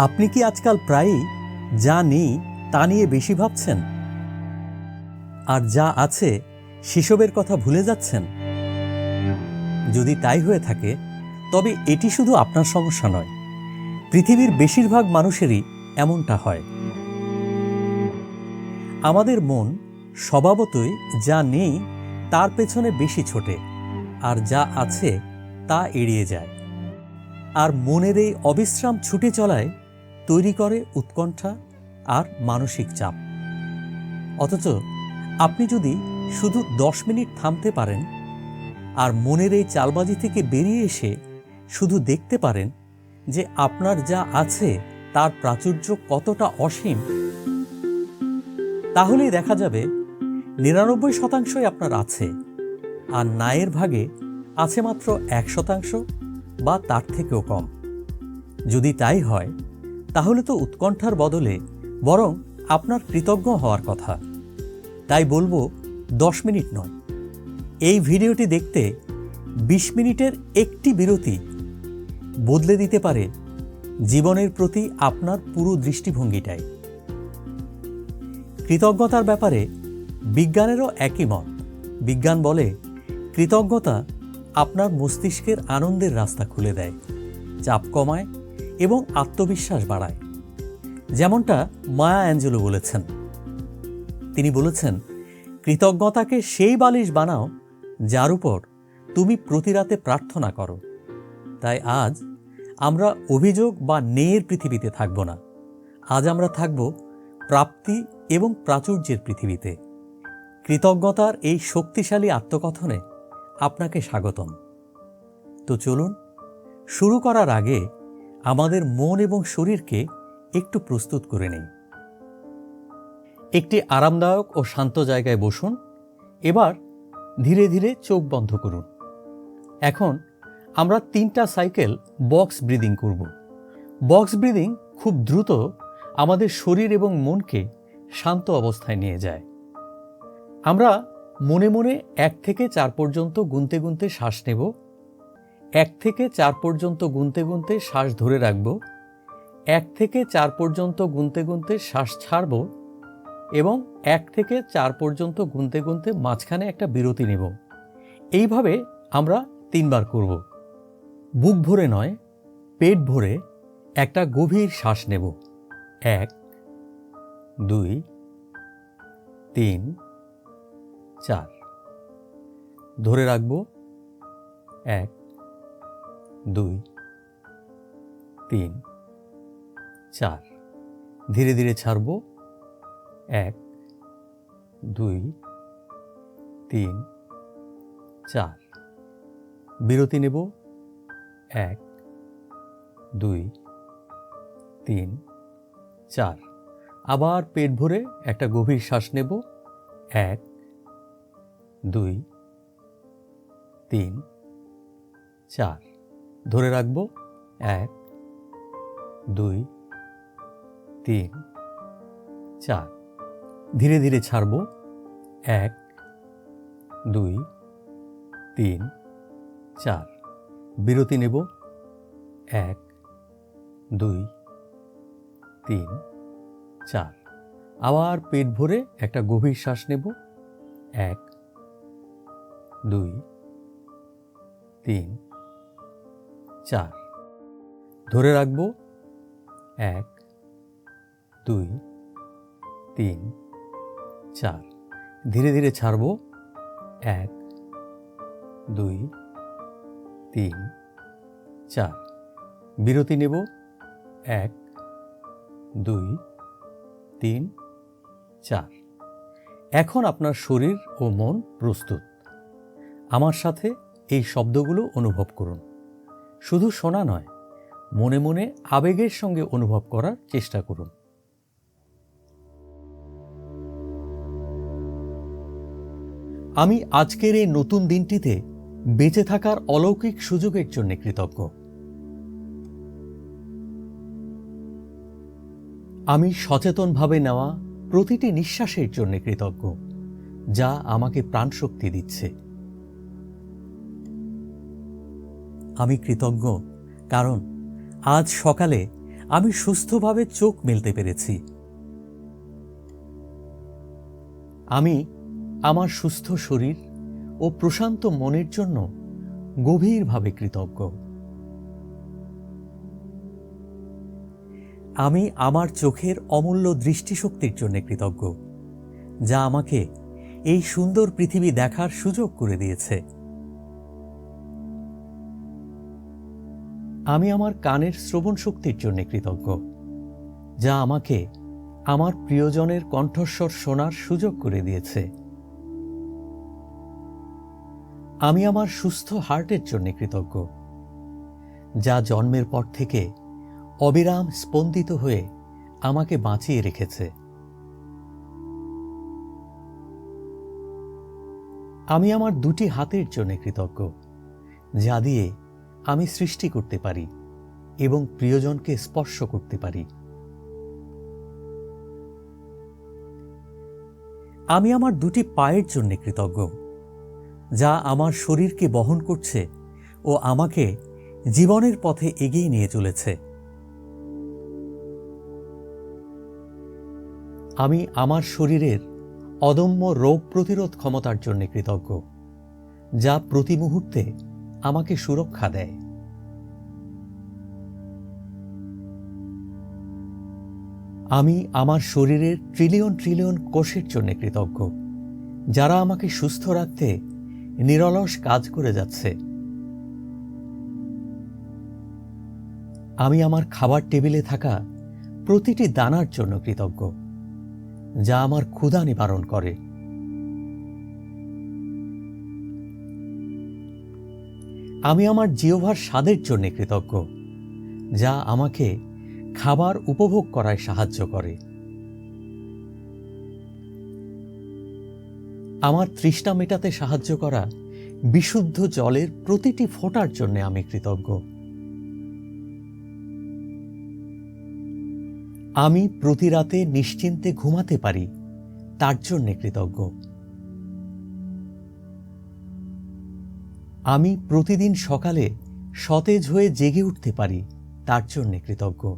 আপনি কি আজকাল প্রায়ই যা নেই তা নিয়ে বেশি ভাবছেন? আর যা আছে সেসবের কথা ভুলে যাচ্ছেন? যদি তাই হয়ে থাকে, তবে এটি শুধু আপনার সমস্যা নয়। পৃথিবীর বেশিরভাগ মানুষেরই এমনটা হয়। আমাদের মন স্বভাবতই যা নেই তার পেছনে বেশি ছোটে, আর যা আছে তা এড়িয়ে যায়। আর মনের এই অবিশ্রাম ছুটে চলায় তৈরি করে উৎকণ্ঠা আর মানসিক চাপ। অথচ আপনি যদি শুধু দশ মিনিট থামতে পারেন আর মনের এই চালবাজি থেকে বেরিয়ে এসে শুধু দেখতে পারেন যে আপনার যা আছে তার প্রাচুর্য কতটা অসীম, তাহলেই দেখা যাবে নিরানব্বই শতাংশই আপনার আছে আর নায়ের ভাগে আছে মাত্র এক শতাংশ বা তার থেকেও কম। যদি তাই হয় তাহলে তো উৎকণ্ঠার বদলে বরং আপনার কৃতজ্ঞ হওয়ার কথা। তাই বলব, দশ মিনিট নয়। এই ভিডিওটি দেখতে বিশ মিনিটের একটি বিরতি বদলে দিতে পারে জীবনের প্রতি আপনার পুরো দৃষ্টিভঙ্গিটাই। কৃতজ্ঞতার ব্যাপারে বিজ্ঞানেরও একই মত। বিজ্ঞান বলে, কৃতজ্ঞতা আপনার মস্তিষ্কের আনন্দের রাস্তা খুলে দেয়। চাপ কমায় এবং আত্মবিশ্বাস বাড়ায়। যেমনটা মায়া অ্যাঞ্জেলো বলেছেন। তিনি বলেছেন, কৃতজ্ঞতাকে সেই বালিশ বানাও যার উপর তুমি প্রতিরাতে প্রার্থনা করো। তাই আজ আমরা অভিযোগ বা নেয়ের পৃথিবীতে থাকব না। আজ আমরা থাকব প্রাপ্তি এবং প্রাচুর্যের পৃথিবীতে। কৃতজ্ঞতার এই শক্তিশালী আত্মকথনে আপনাকে স্বাগতম। তো চলুন, শুরু করার আগে আমাদের মন এবং শরীরকে একটু প্রস্তুত করে নেই। একটি আরামদায়ক ও শান্ত জায়গায় বসুন, এবার ধীরে ধীরে চোখ বন্ধ করুন। এখন আমরা তিনটা সাইকেল বক্স ব্রিদিং করব। বক্স ব্রিদিং খুব দ্রুত আমাদের শরীর এবং মনকে শান্ত অবস্থায় নিয়ে যায়। আমরা মনে মনে এক থেকে চার পর্যন্ত গুনতে গুনতে শ্বাস নেব। এক থেকে চার পর্যন্ত গুনতে গুনতে শ্বাস ধরে রাখব, এক থেকে চার পর্যন্ত গুনতে গুনতে শ্বাস ছাড়ব এবং এক থেকে চার পর্যন্ত গুনতে গুনতে মাঝখানে একটা বিরতি নেব। এইভাবে আমরা তিনবার করব। বুক ভরে নয়, পেট ভরে একটা গভীর শ্বাস নেব। এক, দুই, তিন, চার। ধরে রাখব। এক দুই, তিন, চার। ধীরে ধীরে ছাড়ব। এক, দুই, তিন, চার। বিরতি নেব। এক, দুই, তিন, চার। আবার পেট ভরে একটা গভীর শ্বাস নেব। এক, দুই, তিন, চার। ধরে রাখব, এক, দুই, তিন, চার। ধীরে ধীরে ছাড়ব, এক, দুই, তিন, চার। বিরতি নেব, এক, দুই, তিন, চার। আবার পেট ভরে একটা গভীর শ্বাস নেব, এক, দুই, তিন। চার। ধরে রাখব এক, দুই, তিন, চার। ধীরে ধীরে ছাড়ব এক, দুই, তিন, চার। বিরতি নেব এক, দুই, তিন, চার। এখন আপনার শরীর ও মন প্রস্তুত। আমার সাথে এই শব্দগুলো অনুভব করুন। শুধু শোনা নয়, মনে মনে আবেগের সঙ্গে অনুভব করার চেষ্টা করুন। আমি আজকের এই নতুন দিনটিতে বেঁচে থাকার অলৌকিক সুযোগের জন্য কৃতজ্ঞ। আমি সচেতনভাবে নেওয়া প্রতিটি নিঃশ্বাসের জন্য কৃতজ্ঞ, যা আমাকে প্রাণশক্তি দিচ্ছে। আমি কৃতজ্ঞ, কারণ আজ সকালে আমি সুস্থভাবে চোখ মেলতে পেরেছি। আমি আমার সুস্থ শরীর ও প্রশান্ত মনের জন্য গভীরভাবে কৃতজ্ঞ। আমি আমার চোখের অমূল্য দৃষ্টিশক্তির জন্য কৃতজ্ঞ, যা আমাকে এই সুন্দর পৃথিবী দেখার সুযোগ করে দিয়েছে। আমি আমার কানের শ্রবণ শক্তির জন্য কৃতজ্ঞ, যা আমাকে আমার প্রিয়জনের কণ্ঠস্বর শোনার সুযোগ করে দিয়েছে। আমি আমার সুস্থ হার্টের জন্য কৃতজ্ঞ, যা জন্মের পর থেকে অবিরাম স্পন্দিত হয়ে আমাকে বাঁচিয়ে রেখেছে। আমি আমার দুটি হাতের জন্য কৃতজ্ঞ, যা দিয়ে আমি সৃষ্টি করতে পারি এবং প্রিয়জনকে স্পর্শ করতে পারি। আমি আমার দুটি পায়ের জন্য কৃতজ্ঞ, যা আমার শরীরকে বহন করছে ও আমাকে জীবনের পথে এগিয়ে নিয়ে চলেছে। আমি আমার শরীরের অদম্য রোগ প্রতিরোধ ক্ষমতার জন্য কৃতজ্ঞ, যা প্রতি মুহূর্তে আমাকে সুরক্ষা দেয়। আমি আমার শরীরের ট্রিলিয়ন ট্রিলিয়ন কোষের জন্য কৃতজ্ঞ, যারা আমাকে সুস্থ রাখতে নিরলস কাজ করে যাচ্ছে। আমি আমার খাবার টেবিলে থাকা প্রতিটি দানার জন্য কৃতজ্ঞ, যা আমার ক্ষুধা নিবারণ করে। আমি আমার জিওভার স্বাদের জন্য কৃতজ্ঞ, যা আমাকে খাবার উপভোগ করায় সাহায্য করে। আমার তৃষ্ণা মেটাতে সাহায্য করা বিশুদ্ধ জলের প্রতিটি ফোঁটার জন্য আমি কৃতজ্ঞ। আমি প্রতি রাতে নিশ্চিন্তে ঘুমাতে পারি, তার জন্যে কৃতজ্ঞ। আমি প্রতিদিন সকালে সতেজ হয়ে জেগে উঠতে পারি, তার জন্যে কৃতজ্ঞ।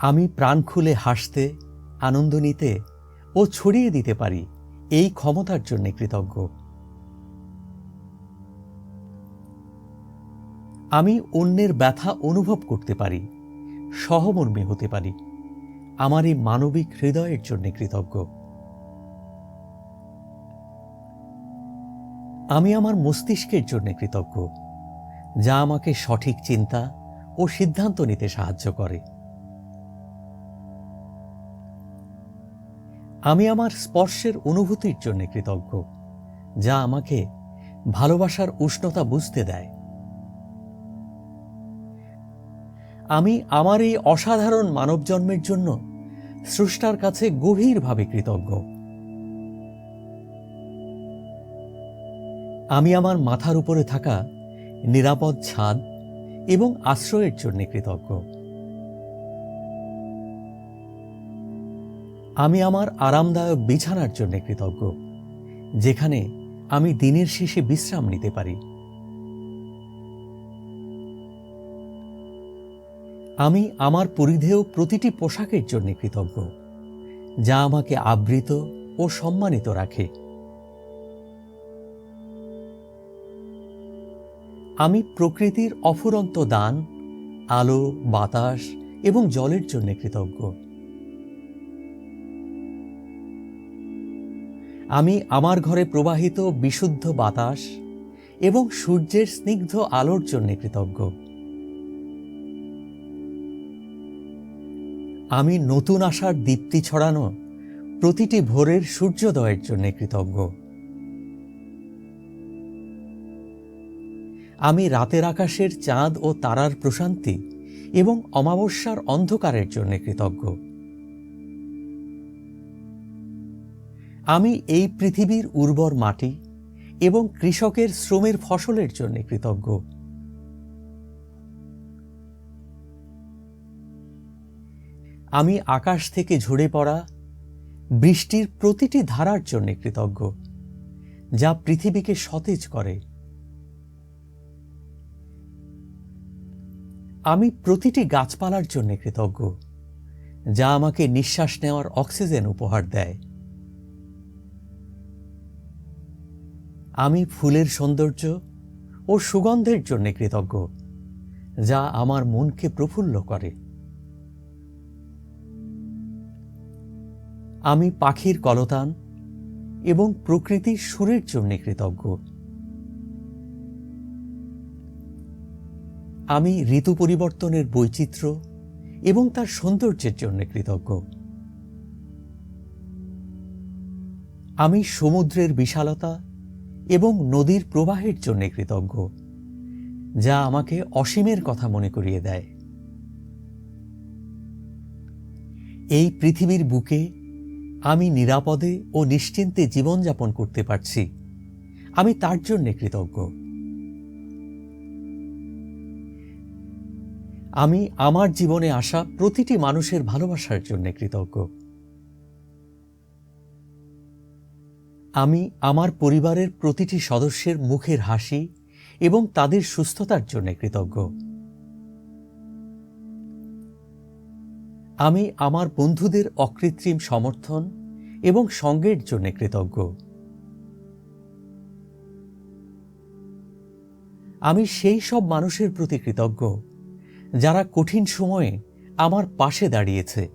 আমি প্রাণ খুলে হাসতে, আনন্দ নিতে ও ছড়িয়ে দিতে পারি, এই ক্ষমতার জন্য কৃতজ্ঞ। আমি অন্যের ব্যথা অনুভব করতে পারি, সহমর্মী হতে পারি, আমার এই মানবিক হৃদয়ের জন্য কৃতজ্ঞ। আমি আমার মস্তিষ্কের জন্য কৃতজ্ঞ, যা আমাকে সঠিক চিন্তা ও সিদ্ধান্ত নিতে সাহায্য করে। আমি আমার স্পর্শের অনুভূতির জন্য কৃতজ্ঞ, যা আমাকে ভালোবাসার উষ্ণতা বুঝতে দেয়। আমি আমার এই অসাধারণ মানব জন্মের জন্য স্রষ্টার কাছে গভীরভাবে কৃতজ্ঞ। আমি আমার মাথার উপরে থাকা নিরাপদ ছাদ এবং আশ্রয়ের জন্য কৃতজ্ঞ। আমি আমার আরামদায়ক বিছানার জন্য কৃতজ্ঞ, যেখানে আমি দিনের শেষে বিশ্রাম নিতে পারি। আমি আমার পরিধেয় প্রতিটি পোশাকের জন্য কৃতজ্ঞ, যা আমাকে আবৃত ও সম্মানিত রাখে। আমি প্রকৃতির অফুরন্ত দান, আলো, বাতাস এবং জলের জন্য কৃতজ্ঞ। আমি আমার ঘরে প্রবাহিত বিশুদ্ধ বাতাস এবং সূর্যের স্নিগ্ধ আলোর জন্য কৃতজ্ঞ। আমি নতুন আশার দীপ্তি ছড়ানো প্রতিটি ভোরের সূর্যোদয়ের জন্য কৃতজ্ঞ। আমি রাতের আকাশের চাঁদ ও তারার প্রশান্তি এবং অমাবস্যার অন্ধকারের জন্য কৃতজ্ঞ। আমি এই পৃথিবীর উর্বর মাটি এবং কৃষকের শ্রমের ফসলের জন্য কৃতজ্ঞ। আমি আকাশ থেকে ঝরে পড়া বৃষ্টির প্রতিটি ধারার জন্য কৃতজ্ঞ, যা পৃথিবীকে সতেজ করে। আমি প্রতিটি গাছপালার জন্য কৃতজ্ঞ, যা আমাকে নিঃশ্বাস নেওয়ার অক্সিজেন উপহার দেয়। আমি ফুলের সৌন্দর্য ও সুগন্ধের জন্য কৃতজ্ঞ, যা আমার মনকে প্রফুল্ল করে। আমি পাখির কলতান এবং প্রকৃতির সুরের জন্য কৃতজ্ঞ। আমি ঋতু পরিবর্তনের বৈচিত্র্য এবং তার সৌন্দর্যের জন্য কৃতজ্ঞ। আমি সমুদ্রের বিশালতা এবং নদীর প্রবাহের জন্য কৃতজ্ঞ, যা আমাকে অসীমের কথা মনে করিয়ে দেয়। এই পৃথিবীর বুকে আমি নিরাপদে ও নিশ্চিন্তে জীবনযাপন করতে পারছি। আমি তার জন্য কৃতজ্ঞ। আমি আমার জীবনে আসা প্রতিটি মানুষের ভালোবাসার জন্য কৃতজ্ঞ। আমি আমার পরিবারের প্রতিটি সদস্যের মুখের হাসি এবং তাদের সুস্থতার জন্য কৃতজ্ঞ। আমি আমার বন্ধুদের অকৃত্রিম সমর্থন এবং সঙ্গের জন্য কৃতজ্ঞ। আমি সেই সব মানুষের প্রতি কৃতজ্ঞ। যারা কঠিন সময়ে আমার পাশে দাঁড়িয়েছে।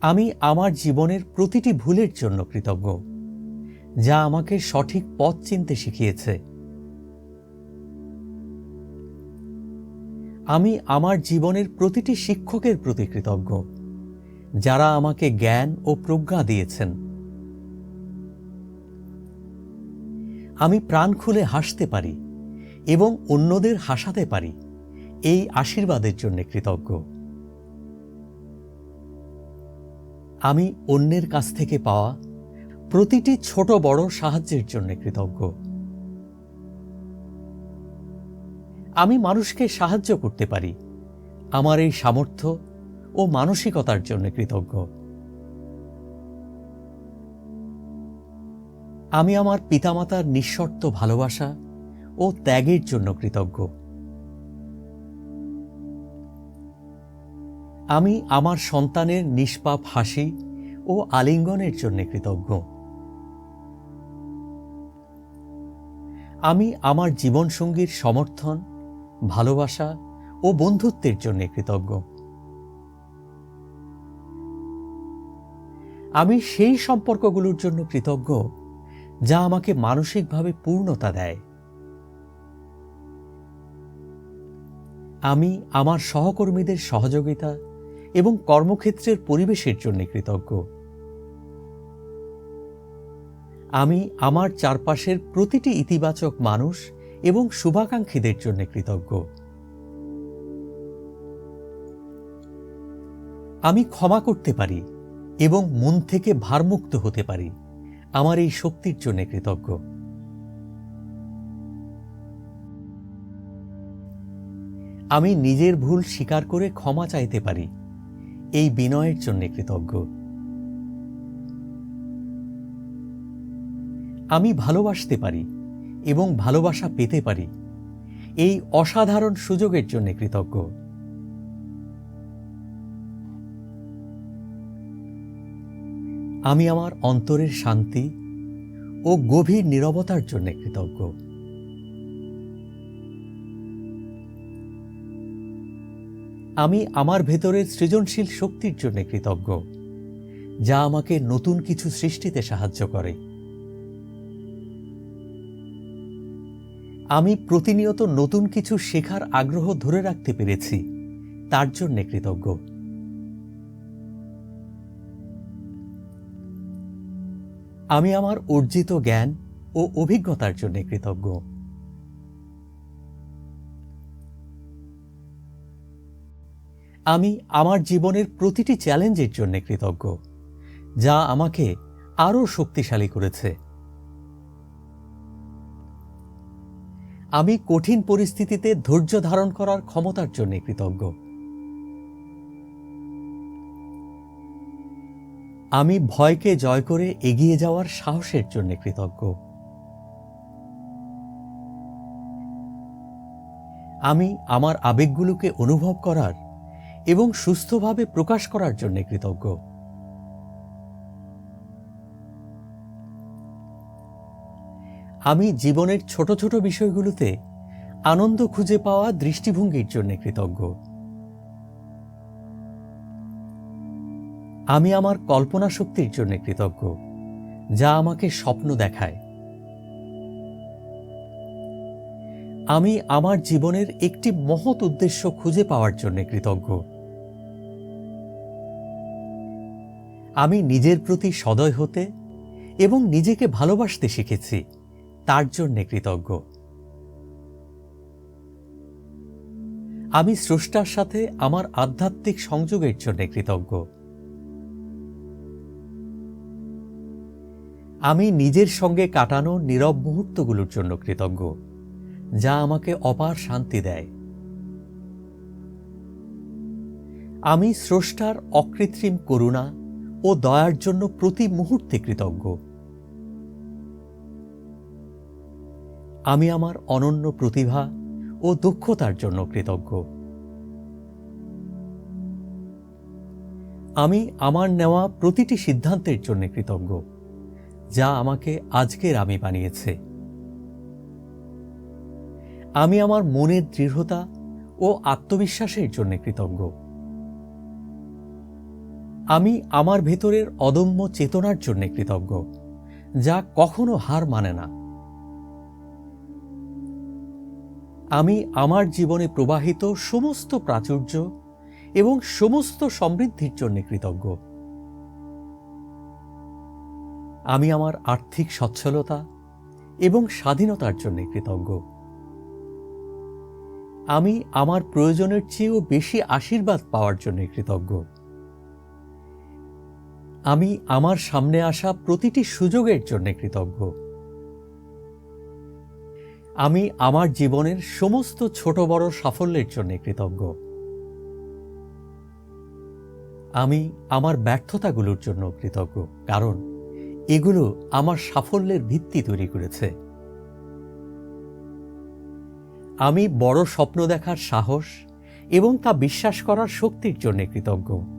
আমি আমার জীবনের প্রতিটি ভুলের জন্য কৃতজ্ঞ, যা আমাকে সঠিক পথ চিনতে শিখিয়েছে। আমি আমার জীবনের প্রতিটি শিক্ষকের প্রতি কৃতজ্ঞ, যারা আমাকে জ্ঞান ও প্রজ্ঞা দিয়েছেন। আমি প্রাণ খুলে হাসতে পারি এবং অন্যদের হাসাতে পারি। এই আশীর্বাদের জন্য কৃতজ্ঞ। আমি অন্যের কাছ থেকে পাওয়া প্রতিটি ছোট বড় সাহায্যের জন্য কৃতজ্ঞ। আমি মানুষকে সাহায্য করতে পারি। আমার এই সামর্থ্য ও মানসিকতার জন্য কৃতজ্ঞ। আমি আমার পিতামাতার নিঃশর্ত ভালোবাসা ও ত্যাগের জন্য কৃতজ্ঞ। আমি আমার সন্তানের নিষ্পাপ হাসি ও আলিঙ্গনের জন্য কৃতজ্ঞ। আমি আমার জীবনসঙ্গীর সমর্থন, ভালোবাসা ও বন্ধুত্বের জন্য কৃতজ্ঞ। আমি সেই সম্পর্কগুলোর জন্য কৃতজ্ঞ, যা আমাকে মানসিকভাবে পূর্ণতা দেয়। আমি আমার সহকর্মীদের সহযোগিতা এবং কর্মক্ষেত্রের পরিবেশের জন্য কৃতজ্ঞ। আমি আমার চারপাশের প্রতিটি ইতিবাচক মানুষ এবং শুভাকাঙ্ক্ষীদের জন্য কৃতজ্ঞ। আমি ক্ষমা করতে পারি এবং মন থেকে ভারমুক্ত হতে পারি। আমার এই শক্তির জন্য কৃতজ্ঞ। আমি নিজের ভুল স্বীকার করে ক্ষমা চাইতে পারি। এই বিনয়ের জন্য কৃতজ্ঞ। আমি ভালোবাসতে পারি এবং ভালোবাসা পেতে পারি। এই অসাধারণ সুযোগের জন্য কৃতজ্ঞ। আমি আমার অন্তরের শান্তি ও গভীর নীরবতার জন্য কৃতজ্ঞ। আমি আমার ভেতরের সৃজনশীল শক্তির জন্য কৃতজ্ঞ, যা আমাকে নতুন কিছু সৃষ্টিতে সাহায্য করে। আমি প্রতিনিয়ত নতুন কিছু শেখার আগ্রহ ধরে রাখতে পেরেছি, তার জন্য কৃতজ্ঞ। আমি আমার অর্জিত জ্ঞান ও অভিজ্ঞতার জন্য কৃতজ্ঞ। আমি আমার জীবনের প্রতিটি চ্যালেঞ্জের জন্য কৃতজ্ঞ, যা আমাকে আরও শক্তিশালী করেছে। আমি কঠিন পরিস্থিতিতে ধৈর্য ধারণ করার ক্ষমতার জন্য কৃতজ্ঞ। আমি ভয়কে জয় করে এগিয়ে যাওয়ার সাহসের জন্য কৃতজ্ঞ। আমি আমার আবেগগুলোকে অনুভব করার এবং সুস্থভাবে প্রকাশ করার জন্য কৃতজ্ঞ। আমি জীবনের ছোট ছোট বিষয়গুলোতে আনন্দ খুঁজে পাওয়া দৃষ্টিভঙ্গির জন্য কৃতজ্ঞ। আমি আমার কল্পনা শক্তির জন্য কৃতজ্ঞ, যা আমাকে স্বপ্ন দেখায়। আমি আমার জীবনের একটি মহৎ উদ্দেশ্য খুঁজে পাওয়ার জন্য কৃতজ্ঞ। আমি নিজের প্রতি সদয় হতে এবং নিজেকে ভালোবাসতে শিখেছি, তার জন্যে কৃতজ্ঞ। আমি স্রষ্টার সাথে আমার আধ্যাত্মিক সংযোগের জন্য কৃতজ্ঞ। আমি নিজের সঙ্গে কাটানো নীরব মুহূর্তগুলোর জন্য কৃতজ্ঞ, যা আমাকে অপার শান্তি দেয়। আমি স্রষ্টার অকৃত্রিম করুণা ও দয়ার জন্য প্রতি মুহূর্তে কৃতজ্ঞ। আমি আমার অনন্য প্রতিভা ও দক্ষতার জন্য কৃতজ্ঞ। আমি আমার নেওয়া প্রতিটি সিদ্ধান্তের জন্য কৃতজ্ঞ, যা আমাকে আজকের আমি বানিয়েছে। আমি আমার মনের দৃঢ়তা ও আত্মবিশ্বাসের জন্য কৃতজ্ঞ। আমি আমার ভেতরের অদম্য চেতনার জন্য কৃতজ্ঞ, যা কখনো হার মানে না। আমি আমার জীবনে প্রবাহিত সমস্ত প্রাচুর্য এবং সমস্ত সমৃদ্ধির জন্য কৃতজ্ঞ। আমি আমার আর্থিক সচ্ছলতা এবং স্বাধীনতার জন্য কৃতজ্ঞ। আমি আমার প্রয়োজনের চেয়েও বেশি আশীর্বাদ পাওয়ার জন্য কৃতজ্ঞ। আমি আমার সামনে আসা প্রতিটি সুযোগের জন্য কৃতজ্ঞ। আমি আমার জীবনের সমস্ত ছোট বড় সাফল্যের জন্য কৃতজ্ঞ। আমি আমার ব্যর্থতাগুলোর জন্য কৃতজ্ঞ, কারণ এগুলো আমার সাফল্যের ভিত্তি তৈরি করেছে। আমি বড় স্বপ্ন দেখার সাহস এবং তা বিশ্বাস করার শক্তির জন্য কৃতজ্ঞ।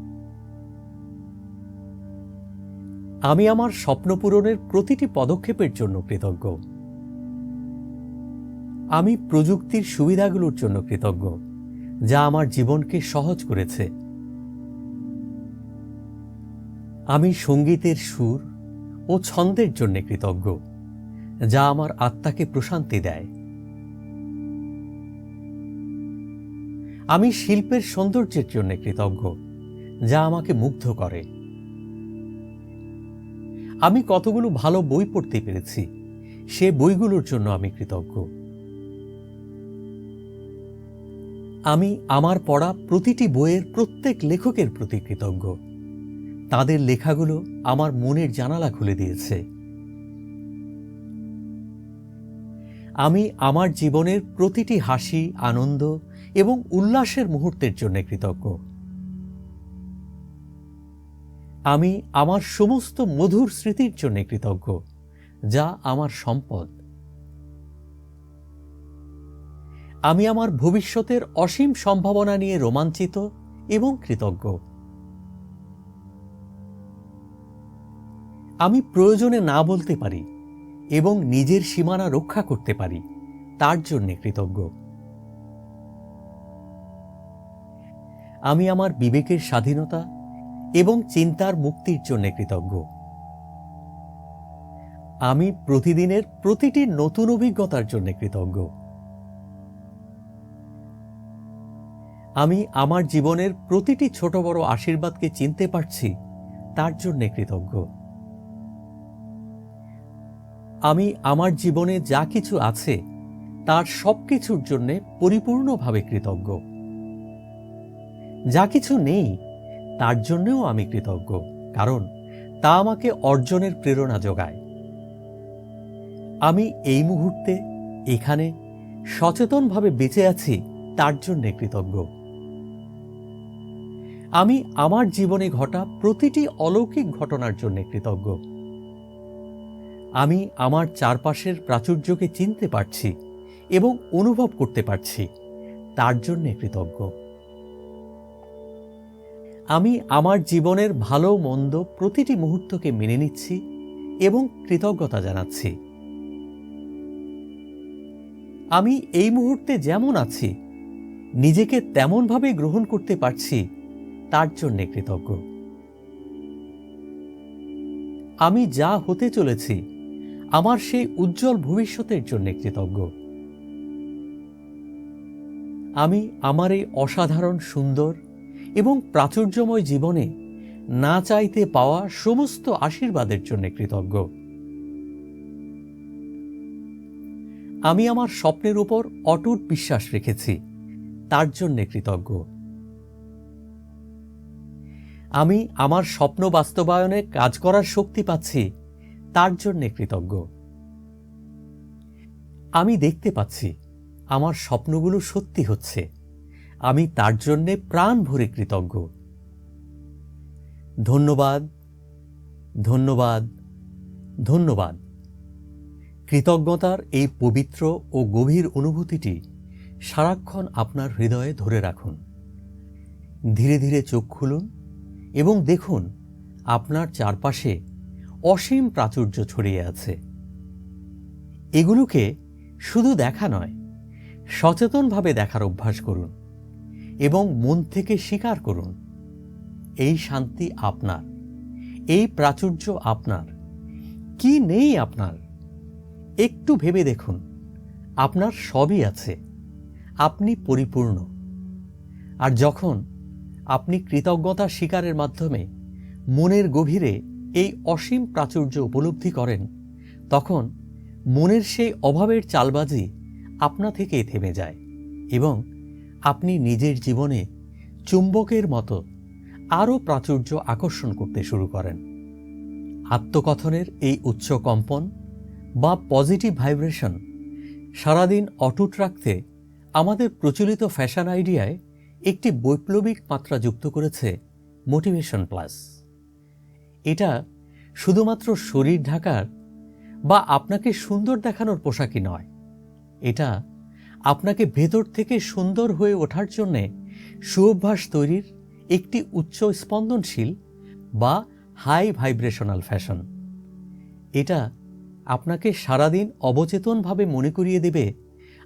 আমি আমার স্বপ্ন পূরণের প্রতিটি পদক্ষেপের জন্য কৃতজ্ঞ। আমি প্রযুক্তির সুবিধাগুলোর জন্য কৃতজ্ঞ, যা আমার জীবনকে সহজ করেছে। আমি সঙ্গীতের সুর ও ছন্দের জন্য কৃতজ্ঞ, যা আমার আত্মাকে প্রশান্তি দেয়। আমি শিল্পের সৌন্দর্যের জন্য কৃতজ্ঞ, যা আমাকে মুগ্ধ করে। আমি কতগুলো ভালো বই পড়তে পেরেছি। সে বইগুলোর জন্য আমি কৃতজ্ঞ। আমি আমার পড়া প্রতিটি বইয়ের প্রত্যেক লেখকের প্রতি কৃতজ্ঞ। তাদের লেখাগুলো আমার মনের জানালা খুলে দিয়েছে। আমি আমার জীবনের প্রতিটি হাসি, আনন্দ এবং উল্লাসের মুহূর্তের জন্য কৃতজ্ঞ। আমি আমার সমস্ত মধুর স্মৃতির জন্য কৃতজ্ঞ, যা আমার সম্পদ। আমি আমার ভবিষ্যতের অসীম সম্ভাবনা নিয়ে রোমাঞ্চিত এবং কৃতজ্ঞ। আমি প্রয়োজনে না বলতে পারি এবং নিজের সীমানা রক্ষা করতে পারি, তার জন্যে কৃতজ্ঞ। আমি আমার বিবেকের স্বাধীনতা এবং চিন্তার মুক্তির জন্য কৃতজ্ঞ। আমি প্রতিদিনের প্রতিটি নতুন অভিজ্ঞতার জন্য কৃতজ্ঞ। আমি আমার জীবনের প্রতিটি ছোট বড় আশীর্বাদকে চিনতে পারছি, তার জন্য কৃতজ্ঞ। আমি আমার জীবনে যা কিছু আছে, তার সব কিছুর জন্যে পরিপূর্ণভাবে কৃতজ্ঞ। যা কিছু নেই তার জন্যও আমি কৃতজ্ঞ, কারণ তা আমাকে অর্জনের প্রেরণা যোগায়। আমি এই মুহূর্তে এখানে সচেতনভাবে বেঁচে আছি, তার জন্যে কৃতজ্ঞ। আমি আমার জীবনে ঘটা প্রতিটি অলৌকিক ঘটনার জন্য কৃতজ্ঞ। আমি আমার চারপাশের প্রাচুর্যকে চিনতে পারছি এবং অনুভব করতে পারছি, তার জন্যে কৃতজ্ঞ। আমি আমার জীবনের ভালো মন্দ প্রতিটি মুহূর্তকে মেনে নিচ্ছি এবং কৃতজ্ঞতা জানাচ্ছি। আমি এই মুহূর্তে যেমন আছি, নিজেকে তেমনভাবে গ্রহণ করতে পারছি, তার জন্যে কৃতজ্ঞ। আমি যা হতে চলেছি, আমার সেই উজ্জ্বল ভবিষ্যতের জন্য কৃতজ্ঞ। আমি আমার এই অসাধারণ সুন্দর এবং প্রাচুর্যময় জীবনে না চাইতে পাওয়া সমস্ত আশীর্বাদের জন্য কৃতজ্ঞ। আমি আমার স্বপ্নের উপর অটুট বিশ্বাস রেখেছি, তার জন্যে কৃতজ্ঞ। আমি আমার স্বপ্ন বাস্তবায়নে কাজ করার শক্তি পাচ্ছি, তার জন্যে কৃতজ্ঞ। আমি দেখতে পাচ্ছি, আমার স্বপ্নগুলো সত্যি হচ্ছে। আমি তার জন্যে প্রাণ ভরে কৃতজ্ঞ। ধন্যবাদ ধন্যবাদ ধন্যবাদ। কৃতজ্ঞতার এই পবিত্র ও গভীর অনুভূতিটি সারাক্ষণ আপনার হৃদয়ে ধরে রাখুন। ধীরে ধীরে চোখ খুলুন এবং দেখুন আপনার চারপাশে অসীম প্রাচুর্য ছড়িয়ে আছে। এগুলোকে শুধু দেখা নয়, সচেতনভাবে দেখার অভ্যাস করুন। এবং মন থেকে স্বীকার করুন, এই শান্তি আপনার, এই প্রাচুর্য আপনার, কি নেই আপনার? একটু ভেবে দেখুন, আপনার সবই আছে, আপনি পরিপূর্ণ। আর যখন আপনি কৃতজ্ঞতা স্বীকারের মাধ্যমে মনের গভীরে এই অসীম প্রাচুর্য উপলব্ধি করেন, তখন মনের সেই অভাবের চালবাজি আপনা থেকেই থেমে যায় এবং আপনি নিজের জীবনে চুম্বকের মতো আরও প্রাচুর্য আকর্ষণ করতে শুরু করেন। আত্মকথনের এই উচ্চ কম্পন বা পজিটিভ ভাইব্রেশন সারাদিন অটুট রাখতে আমাদের প্রচলিত ফ্যাশন আইডিয়ায় একটি বৈপ্লবিক মাত্রা যুক্ত করেছে মোটিভেশন প্লাস। এটা শুধুমাত্র শরীর ঢাকার বা আপনাকে সুন্দর দেখানোর পোশাকই নয়, এটা আপনাকে ভেতর থেকে সুন্দর হয়ে ওঠার জন্যে সুঅভ্যাস তৈরির একটি উচ্চ স্পন্দনশীল বা হাই ভাইব্রেশনাল ফ্যাশন এটা আপনাকে সারাদিন অবচেতনভাবে মনে করিয়ে দেবে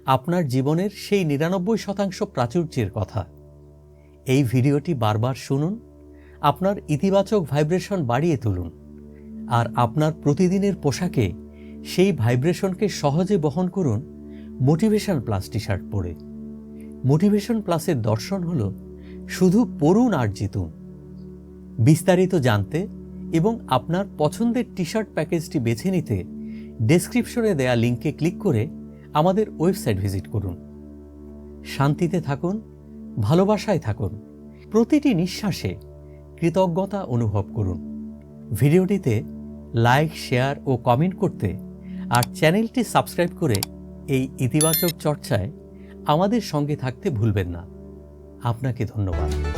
আপনার জীবনের সেই নিরানব্বই শতাংশ প্রাচুর্যের কথা। এই ভিডিওটি বারবার শুনুন, আপনার ইতিবাচক ভাইব্রেশন বাড়িয়ে তুলুন, আর আপনার প্রতিদিনের পোশাকে সেই ভাইব্রেশনকে সহজে বহন করুন মোটিভেশন প্লাস টি শার্ট পরে মোটিভেশন প্লাসের দর্শন হল শুধু পড়ুন আর জিতুন। বিস্তারিত জানতে এবং আপনার পছন্দের টি শার্ট প্যাকেজটি বেছে নিতে ডেসক্রিপশনে দেয়া লিঙ্কে ক্লিক করে আমাদের ওয়েবসাইট ভিজিট করুন। শান্তিতে থাকুন, ভালোবাসায় থাকুন, প্রতিটি নিঃশ্বাসে কৃতজ্ঞতা অনুভব করুন। ভিডিওটিতে লাইক শেয়ার ও কমেন্ট করতে আর চ্যানেলটি সাবস্ক্রাইব করে এই ইতিবাচক চর্চায় আমাদের সঙ্গে থাকতে ভুলবেন না। আপনাকে ধন্যবাদ।